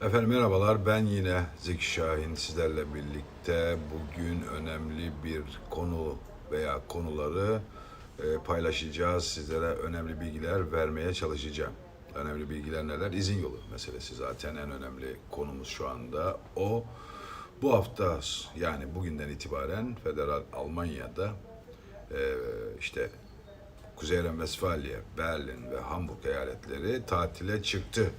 Efendim merhabalar ben yine Zeki Şahin sizlerle birlikte bugün önemli bir konu veya konuları e, paylaşacağız. Sizlere önemli bilgiler vermeye çalışacağım. Önemli bilgiler neler? İzin yolu meselesi zaten en önemli konumuz şu anda. O bu hafta yani bugünden itibaren Federal Almanya'da e, işte Kuzey Renvesfalya, Berlin ve Hamburg eyaletleri tatile çıktı.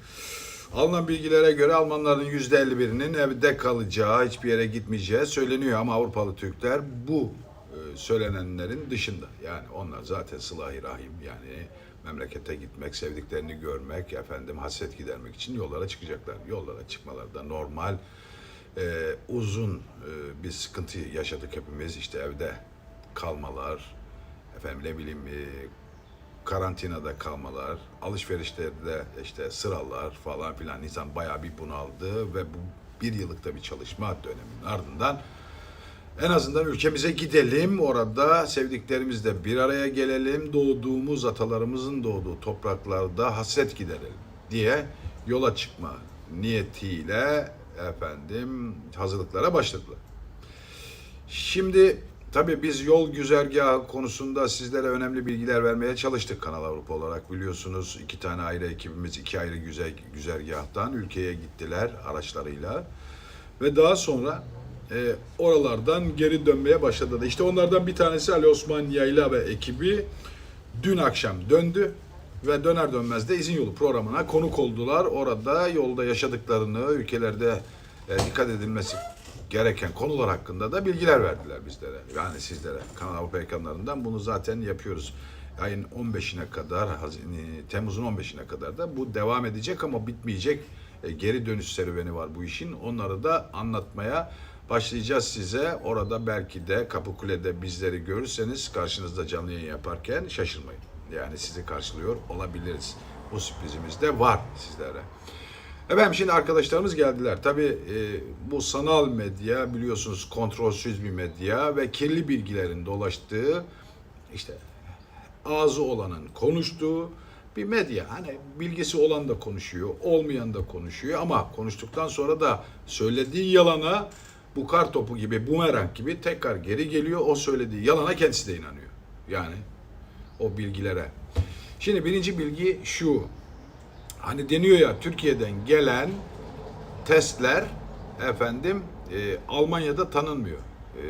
Alınan bilgilere göre Almanların %51'inin evde kalacağı, hiçbir yere gitmeyeceği söyleniyor ama Avrupalı Türkler bu e, söylenenlerin dışında. Yani onlar zaten sılah-ı rahim yani memlekete gitmek, sevdiklerini görmek, efendim hasret gidermek için yollara çıkacaklar. Yollara çıkmaları da normal. E, uzun e, bir sıkıntı yaşadık hepimiz. İşte evde kalmalar, efendim ne bileyim e, karantinada kalmalar, alışverişlerde işte sıralar falan filan insan bayağı bir bunaldı ve bu bir yıllık da bir çalışma döneminin ardından en azından ülkemize gidelim, orada sevdiklerimizle bir araya gelelim, doğduğumuz, atalarımızın doğduğu topraklarda hasret giderelim diye yola çıkma niyetiyle efendim hazırlıklara başladılar. Şimdi tabii biz yol güzergahı konusunda sizlere önemli bilgiler vermeye çalıştık Kanal Avrupa olarak biliyorsunuz. iki tane ayrı ekibimiz iki ayrı güzel güzergahtan ülkeye gittiler araçlarıyla. Ve daha sonra e, oralardan geri dönmeye başladılar. İşte onlardan bir tanesi Ali Osman Yayla ve ekibi dün akşam döndü ve döner dönmez de izin yolu programına konuk oldular. Orada yolda yaşadıklarını, ülkelerde e, dikkat edilmesi gereken konular hakkında da bilgiler verdiler bizlere. Yani sizlere. Kanal Avrupa ekranlarından bunu zaten yapıyoruz. Ayın 15'ine kadar, e, Temmuz'un 15'ine kadar da bu devam edecek ama bitmeyecek e, geri dönüş serüveni var bu işin. Onları da anlatmaya başlayacağız size. Orada belki de Kapıkule'de bizleri görürseniz karşınızda canlı yayın yaparken şaşırmayın. Yani sizi karşılıyor olabiliriz. Bu sürprizimiz de var sizlere. Efendim şimdi arkadaşlarımız geldiler. Tabii e, bu sanal medya biliyorsunuz kontrolsüz bir medya ve kirli bilgilerin dolaştığı işte ağzı olanın konuştuğu bir medya. Hani bilgisi olan da konuşuyor, olmayan da konuşuyor ama konuştuktan sonra da söylediği yalana bu kar topu gibi, bumerang gibi tekrar geri geliyor. O söylediği yalana kendisi de inanıyor. Yani o bilgilere. Şimdi birinci bilgi şu. Hani deniyor ya Türkiye'den gelen testler efendim e, Almanya'da tanınmıyor. E,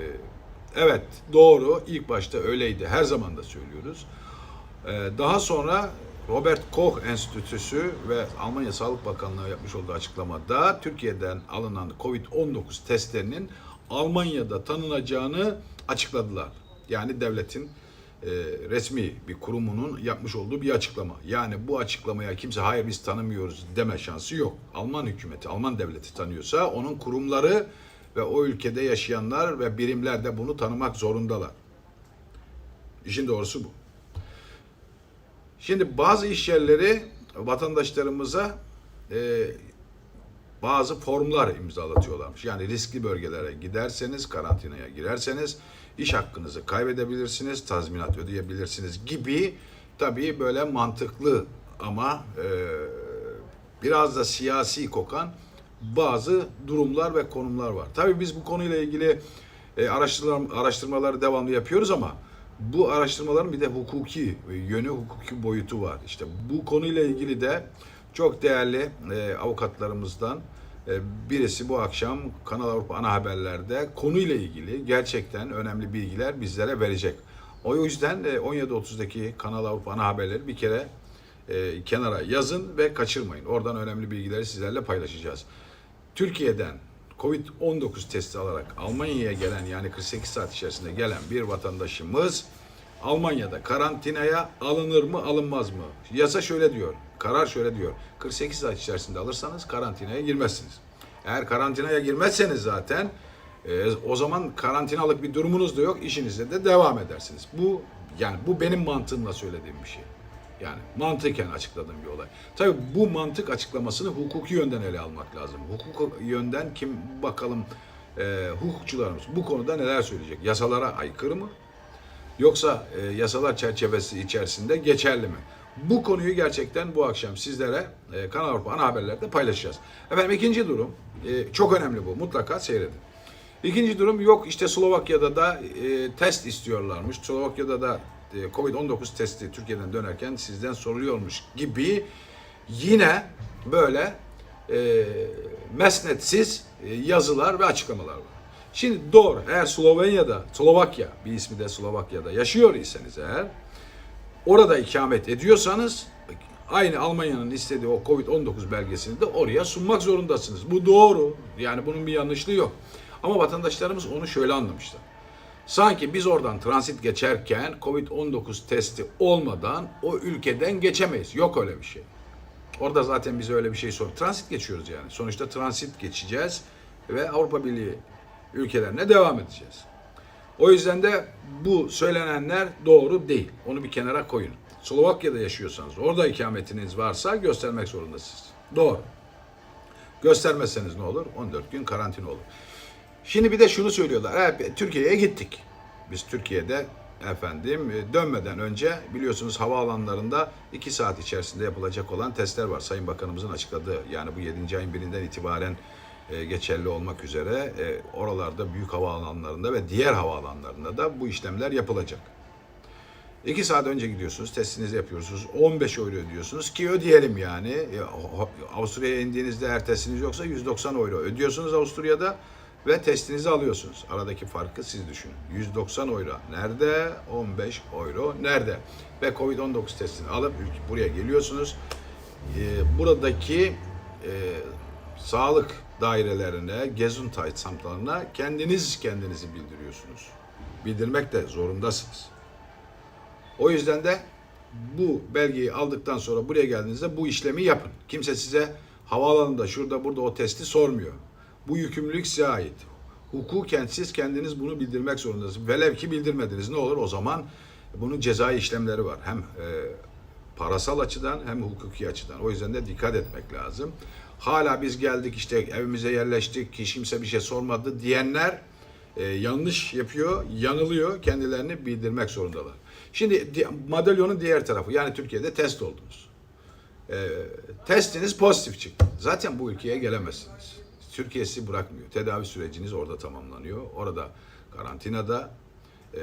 evet doğru ilk başta öyleydi her zaman da söylüyoruz. E, daha sonra Robert Koch Enstitüsü ve Almanya Sağlık Bakanlığı yapmış olduğu açıklamada Türkiye'den alınan Covid-19 testlerinin Almanya'da tanınacağını açıkladılar. Yani devletin e, resmi bir kurumunun yapmış olduğu bir açıklama. Yani bu açıklamaya kimse hayır biz tanımıyoruz deme şansı yok. Alman hükümeti, Alman devleti tanıyorsa onun kurumları ve o ülkede yaşayanlar ve birimler de bunu tanımak zorundalar. İşin doğrusu bu. Şimdi bazı iş yerleri vatandaşlarımıza e, bazı formlar imzalatıyorlarmış. Yani riskli bölgelere giderseniz, karantinaya girerseniz iş hakkınızı kaybedebilirsiniz, tazminat ödeyebilirsiniz gibi tabii böyle mantıklı ama e, biraz da siyasi kokan bazı durumlar ve konumlar var. Tabii biz bu konuyla ilgili e, araştırmalar, araştırmaları devamlı yapıyoruz ama bu araştırmaların bir de hukuki yönü, hukuki boyutu var. İşte bu konuyla ilgili de çok değerli e, avukatlarımızdan e, birisi bu akşam Kanal Avrupa ana haberlerde konuyla ilgili gerçekten önemli bilgiler bizlere verecek. O yüzden e, 17.30'daki Kanal Avrupa ana haberleri bir kere e, kenara yazın ve kaçırmayın. Oradan önemli bilgileri sizlerle paylaşacağız. Türkiye'den Covid-19 testi alarak Almanya'ya gelen yani 48 saat içerisinde gelen bir vatandaşımız Almanya'da karantinaya alınır mı alınmaz mı? Yasa şöyle diyor, karar şöyle diyor. 48 saat içerisinde alırsanız karantinaya girmezsiniz. Eğer karantinaya girmezseniz zaten e, o zaman karantinalık bir durumunuz da yok, işinizde de devam edersiniz. Bu yani bu benim mantığımla söylediğim bir şey. Yani mantıken açıkladığım bir olay. Tabii bu mantık açıklamasını hukuki yönden ele almak lazım. Hukuk yönden kim bakalım e, hukukçularımız bu konuda neler söyleyecek? Yasalara aykırı mı? Yoksa e, yasalar çerçevesi içerisinde geçerli mi? Bu konuyu gerçekten bu akşam sizlere e, Kanal Avrupa ana haberlerde paylaşacağız. Efendim ikinci durum e, çok önemli bu. Mutlaka seyredin. İkinci durum yok işte Slovakya'da da e, test istiyorlarmış. Slovakya'da da e, Covid-19 testi Türkiye'den dönerken sizden soruluyormuş gibi yine böyle e, mesnetsiz e, yazılar ve açıklamalar var. Şimdi doğru eğer Slovenya'da, Slovakya bir ismi de Slovakya'da yaşıyor iseniz eğer orada ikamet ediyorsanız aynı Almanya'nın istediği o Covid-19 belgesini de oraya sunmak zorundasınız. Bu doğru. Yani bunun bir yanlışlığı yok. Ama vatandaşlarımız onu şöyle anlamışlar. Sanki biz oradan transit geçerken Covid-19 testi olmadan o ülkeden geçemeyiz. Yok öyle bir şey. Orada zaten bize öyle bir şey sor. Transit geçiyoruz yani. Sonuçta transit geçeceğiz ve Avrupa Birliği ülkelerine devam edeceğiz. O yüzden de bu söylenenler doğru değil. Onu bir kenara koyun. Slovakya'da yaşıyorsanız, orada ikametiniz varsa göstermek zorundasınız. Doğru. Göstermezseniz ne olur? 14 gün karantina olur. Şimdi bir de şunu söylüyorlar. Evet, Türkiye'ye gittik. Biz Türkiye'de efendim e, dönmeden önce biliyorsunuz havaalanlarında 2 saat içerisinde yapılacak olan testler var. Sayın Bakanımızın açıkladığı yani bu 7. ayın birinden itibaren e, geçerli olmak üzere e, oralarda büyük havaalanlarında ve diğer havaalanlarında da bu işlemler yapılacak. 2 saat önce gidiyorsunuz, testinizi yapıyorsunuz. 15 euro ödüyorsunuz ki ödeyelim yani. Avusturya'ya indiğinizde eğer testiniz yoksa 190 euro ödüyorsunuz Avusturya'da ve testinizi alıyorsunuz. Aradaki farkı siz düşünün. 190 euro nerede? 15 euro nerede? Ve Covid-19 testini alıp buraya geliyorsunuz. E, buradaki e, sağlık dairelerine, Gesundheitsamtlarına kendiniz kendinizi bildiriyorsunuz. Bildirmek de zorundasınız. O yüzden de bu belgeyi aldıktan sonra buraya geldiğinizde bu işlemi yapın. Kimse size havaalanında şurada burada o testi sormuyor. Bu yükümlülük size ait. Hukuken siz kendiniz bunu bildirmek zorundasınız. Velev ki bildirmediniz ne olur o zaman bunun cezai işlemleri var. Hem e, parasal açıdan hem hukuki açıdan. O yüzden de dikkat etmek lazım. Hala biz geldik işte evimize yerleştik, kimse bir şey sormadı diyenler e, yanlış yapıyor, yanılıyor, kendilerini bildirmek zorundalar. Şimdi di- madalyonun diğer tarafı yani Türkiye'de test oldunuz. E, testiniz pozitif çıktı. Zaten bu ülkeye gelemezsiniz. Türkiye sizi bırakmıyor. Tedavi süreciniz orada tamamlanıyor. Orada karantinada e,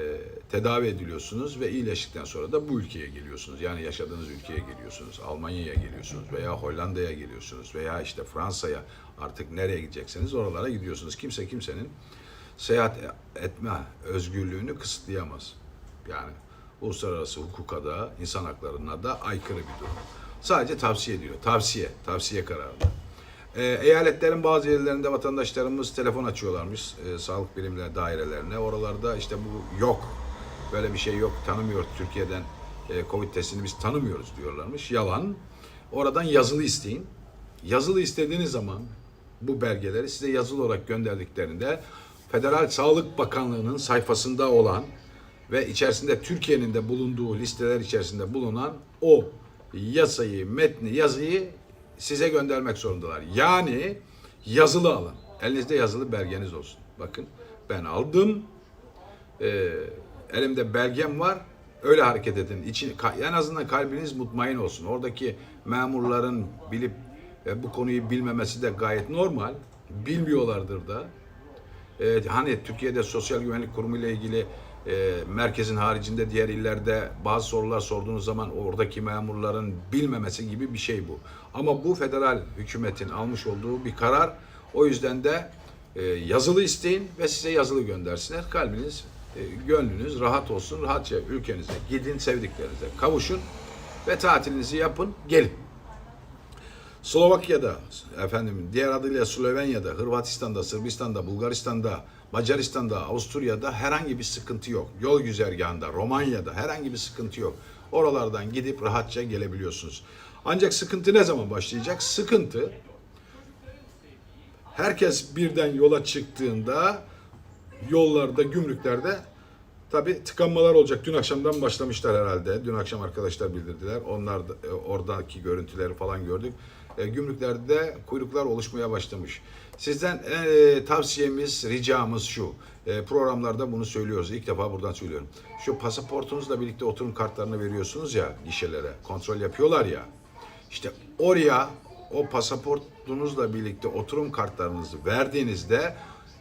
tedavi ediliyorsunuz ve iyileştikten sonra da bu ülkeye geliyorsunuz. Yani yaşadığınız ülkeye geliyorsunuz. Almanya'ya geliyorsunuz veya Hollanda'ya geliyorsunuz veya işte Fransa'ya artık nereye gidecekseniz oralara gidiyorsunuz. Kimse kimsenin seyahat etme özgürlüğünü kısıtlayamaz. Yani uluslararası hukuka da insan haklarına da aykırı bir durum. Sadece tavsiye ediyor. Tavsiye, tavsiye kararı. E, eyaletlerin bazı yerlerinde vatandaşlarımız telefon açıyorlarmış e, sağlık birimleri dairelerine. Oralarda işte bu yok. Böyle bir şey yok. Tanımıyoruz Türkiye'den e, Covid testini biz tanımıyoruz diyorlarmış. Yalan. Oradan yazılı isteyin. Yazılı istediğiniz zaman bu belgeleri size yazılı olarak gönderdiklerinde Federal Sağlık Bakanlığı'nın sayfasında olan ve içerisinde Türkiye'nin de bulunduğu listeler içerisinde bulunan o yasayı, metni, yazıyı size göndermek zorundalar. Yani yazılı alın. Elinizde yazılı belgeniz olsun. Bakın ben aldım. Ee, elimde belgem var. Öyle hareket edin. İçin, en azından kalbiniz mutmain olsun. Oradaki memurların bilip e, bu konuyu bilmemesi de gayet normal. Bilmiyorlardır da. Ee, hani Türkiye'de Sosyal Güvenlik Kurumu ile ilgili e, merkezin haricinde diğer illerde bazı sorular sorduğunuz zaman oradaki memurların bilmemesi gibi bir şey bu. Ama bu federal hükümetin almış olduğu bir karar. O yüzden de e, yazılı isteyin ve size yazılı göndersinler. Kalbiniz, e, gönlünüz rahat olsun. Rahatça ülkenize gidin, sevdiklerinize kavuşun ve tatilinizi yapın, gelin. Slovakya'da, efendim diğer adıyla Slovenya'da, Hırvatistan'da, Sırbistan'da, Bulgaristan'da, Macaristan'da, Avusturya'da herhangi bir sıkıntı yok. Yol güzergahında, Romanya'da herhangi bir sıkıntı yok. Oralardan gidip rahatça gelebiliyorsunuz. Ancak sıkıntı ne zaman başlayacak? Sıkıntı herkes birden yola çıktığında yollarda, gümrüklerde tabi tıkanmalar olacak. Dün akşamdan başlamışlar herhalde. Dün akşam arkadaşlar bildirdiler. Onlar da, e, oradaki görüntüleri falan gördük. E, gümrüklerde kuyruklar oluşmaya başlamış. Sizden e, tavsiyemiz, ricamız şu. E, programlarda bunu söylüyoruz. İlk defa buradan söylüyorum. Şu pasaportunuzla birlikte oturum kartlarını veriyorsunuz ya gişelere. Kontrol yapıyorlar ya. İşte oraya o pasaportunuzla birlikte oturum kartlarınızı verdiğinizde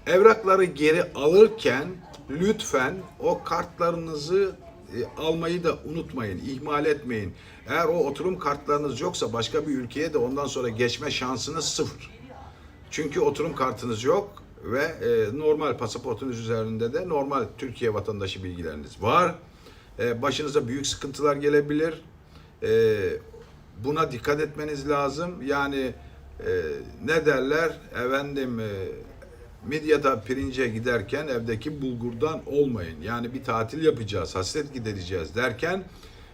evrakları geri alırken lütfen o kartlarınızı e, almayı da unutmayın, ihmal etmeyin. Eğer o oturum kartlarınız yoksa başka bir ülkeye de ondan sonra geçme şansınız sıfır. Çünkü oturum kartınız yok ve e, normal pasaportunuz üzerinde de normal Türkiye vatandaşı bilgileriniz var. E, başınıza büyük sıkıntılar gelebilir. E, buna dikkat etmeniz lazım. Yani e, ne derler efendim e, Midyat'a pirince giderken evdeki bulgurdan olmayın. Yani bir tatil yapacağız, hasret gidereceğiz derken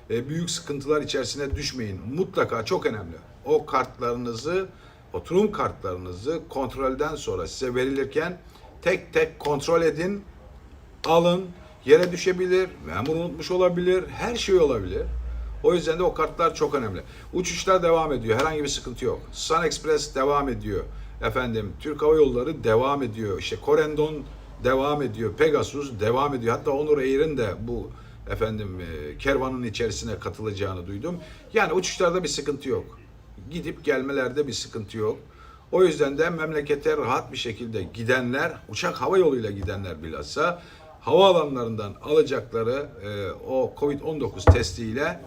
büyük sıkıntılar içerisine düşmeyin. Mutlaka çok önemli. O kartlarınızı, oturum kartlarınızı kontrolden sonra size verilirken tek tek kontrol edin, alın. Yere düşebilir, memur unutmuş olabilir, her şey olabilir. O yüzden de o kartlar çok önemli. Uçuşlar devam ediyor. Herhangi bir sıkıntı yok. Sun Express devam ediyor. Efendim Türk Hava Yolları devam ediyor. İşte Corendon devam ediyor. Pegasus devam ediyor. Hatta Onur Air'in de bu efendim e, kervanın içerisine katılacağını duydum. Yani uçuşlarda bir sıkıntı yok. Gidip gelmelerde bir sıkıntı yok. O yüzden de memlekete rahat bir şekilde gidenler, uçak hava yoluyla gidenler bilhassa havaalanlarından alacakları e, o Covid-19 testiyle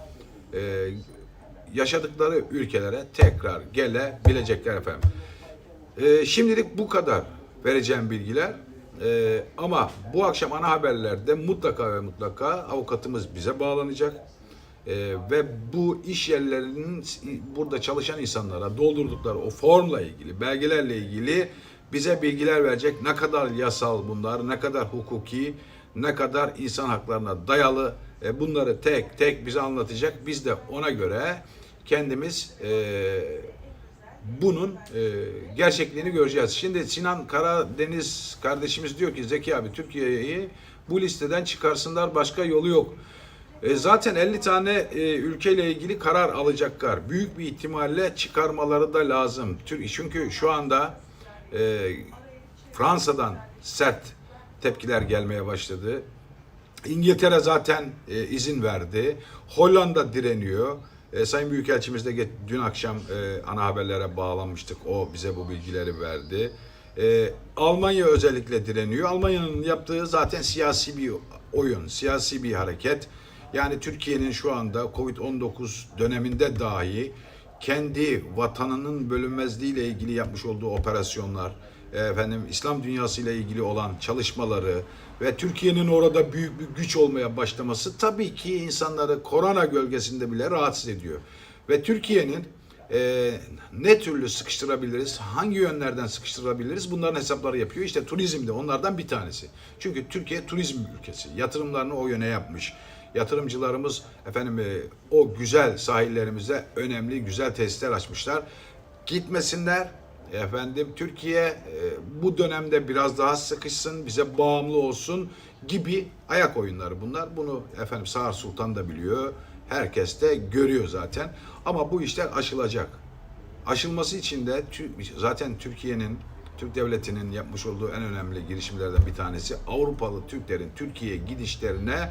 e, yaşadıkları ülkelere tekrar gelebilecekler efendim. E, şimdilik bu kadar vereceğim bilgiler. E, ama bu akşam ana haberlerde mutlaka ve mutlaka avukatımız bize bağlanacak. E, ve bu iş yerlerinin burada çalışan insanlara doldurdukları o formla ilgili, belgelerle ilgili bize bilgiler verecek. Ne kadar yasal bunlar, ne kadar hukuki, ne kadar insan haklarına dayalı e, bunları tek tek bize anlatacak. Biz de ona göre kendimiz e, bunun e, gerçekliğini göreceğiz. Şimdi Sinan Karadeniz kardeşimiz diyor ki Zeki abi Türkiye'yi bu listeden çıkarsınlar başka yolu yok. E, zaten 50 tane e, ülkeyle ilgili karar alacaklar. Büyük bir ihtimalle çıkarmaları da lazım. Çünkü şu anda e, Fransa'dan sert tepkiler gelmeye başladı. İngiltere zaten e, izin verdi. Hollanda direniyor. E, Sayın Büyükelçimiz de dün akşam e, ana haberlere bağlanmıştık. O bize bu bilgileri verdi. E, Almanya özellikle direniyor. Almanya'nın yaptığı zaten siyasi bir oyun, siyasi bir hareket. Yani Türkiye'nin şu anda Covid-19 döneminde dahi kendi vatanının bölünmezliği ile ilgili yapmış olduğu operasyonlar, e, efendim İslam dünyası ile ilgili olan çalışmaları ve Türkiye'nin orada büyük bir güç olmaya başlaması tabii ki insanları korona gölgesinde bile rahatsız ediyor. Ve Türkiye'nin e, ne türlü sıkıştırabiliriz, hangi yönlerden sıkıştırabiliriz bunların hesapları yapıyor. İşte turizm de onlardan bir tanesi. Çünkü Türkiye turizm ülkesi. Yatırımlarını o yöne yapmış. Yatırımcılarımız efendim e, o güzel sahillerimize önemli güzel tesisler açmışlar. Gitmesinler. Efendim Türkiye e, bu dönemde biraz daha sıkışsın, bize bağımlı olsun gibi ayak oyunları bunlar. Bunu efendim Sağır Sultan da biliyor. Herkes de görüyor zaten. Ama bu işler aşılacak. Aşılması için de zaten Türkiye'nin Türk devletinin yapmış olduğu en önemli girişimlerden bir tanesi Avrupalı Türklerin Türkiye'ye gidişlerine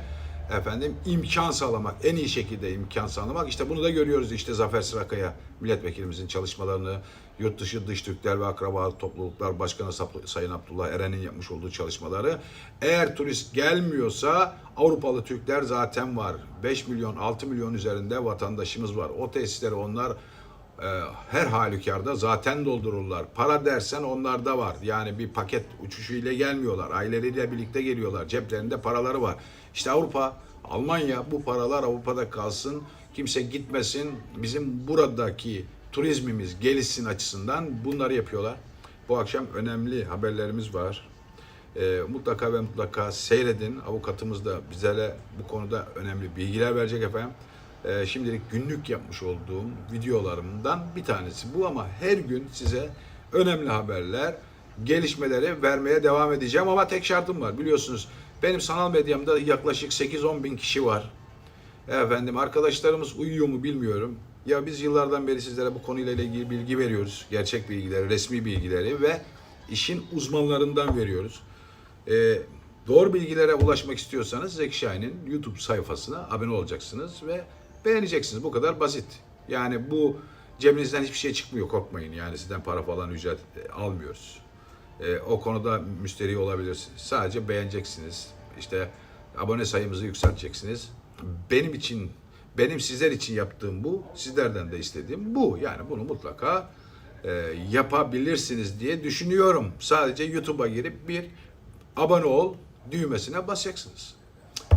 efendim imkan sağlamak, en iyi şekilde imkan sağlamak. İşte bunu da görüyoruz işte Zafer Sırakaya milletvekilimizin çalışmalarını, yurt dışı dış Türkler ve akraba topluluklar başkanı Sayın Abdullah Eren'in yapmış olduğu çalışmaları. Eğer turist gelmiyorsa Avrupalı Türkler zaten var. 5 milyon, 6 milyon üzerinde vatandaşımız var. O tesisleri onlar her halükarda zaten doldururlar. Para dersen onlarda var. Yani bir paket uçuşu ile gelmiyorlar. Aileleriyle birlikte geliyorlar. Ceplerinde paraları var. İşte Avrupa, Almanya bu paralar Avrupa'da kalsın. Kimse gitmesin. Bizim buradaki turizmimiz gelişsin açısından bunları yapıyorlar. Bu akşam önemli haberlerimiz var. E, mutlaka ve mutlaka seyredin. Avukatımız da bizlere bu konuda önemli bilgiler verecek efendim. E, şimdilik günlük yapmış olduğum videolarımdan bir tanesi bu ama her gün size önemli haberler, gelişmeleri vermeye devam edeceğim ama tek şartım var. Biliyorsunuz benim sanal medyamda yaklaşık 8-10 bin kişi var. Efendim arkadaşlarımız uyuyor mu bilmiyorum. Ya biz yıllardan beri sizlere bu konuyla ilgili bilgi veriyoruz. Gerçek bilgileri, resmi bilgileri ve işin uzmanlarından veriyoruz. Ee, doğru bilgilere ulaşmak istiyorsanız Zeki Şahin'in YouTube sayfasına abone olacaksınız ve beğeneceksiniz. Bu kadar basit. Yani bu cebinizden hiçbir şey çıkmıyor korkmayın. Yani sizden para falan ücret e, almıyoruz. Ee, o konuda müşteri olabilirsiniz. Sadece beğeneceksiniz. İşte abone sayımızı yükselteceksiniz. Benim için, benim sizler için yaptığım bu, sizlerden de istediğim bu. Yani bunu mutlaka e, yapabilirsiniz diye düşünüyorum. Sadece YouTube'a girip bir abone ol düğmesine basacaksınız.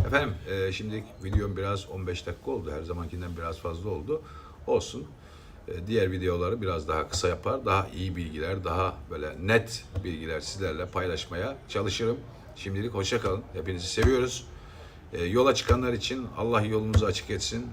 Efendim e, şimdilik videom biraz 15 dakika oldu. Her zamankinden biraz fazla oldu. Olsun. E, diğer videoları biraz daha kısa yapar. Daha iyi bilgiler, daha böyle net bilgiler sizlerle paylaşmaya çalışırım. Şimdilik hoşça kalın. Hepinizi seviyoruz. E, yola çıkanlar için Allah yolunuzu açık etsin.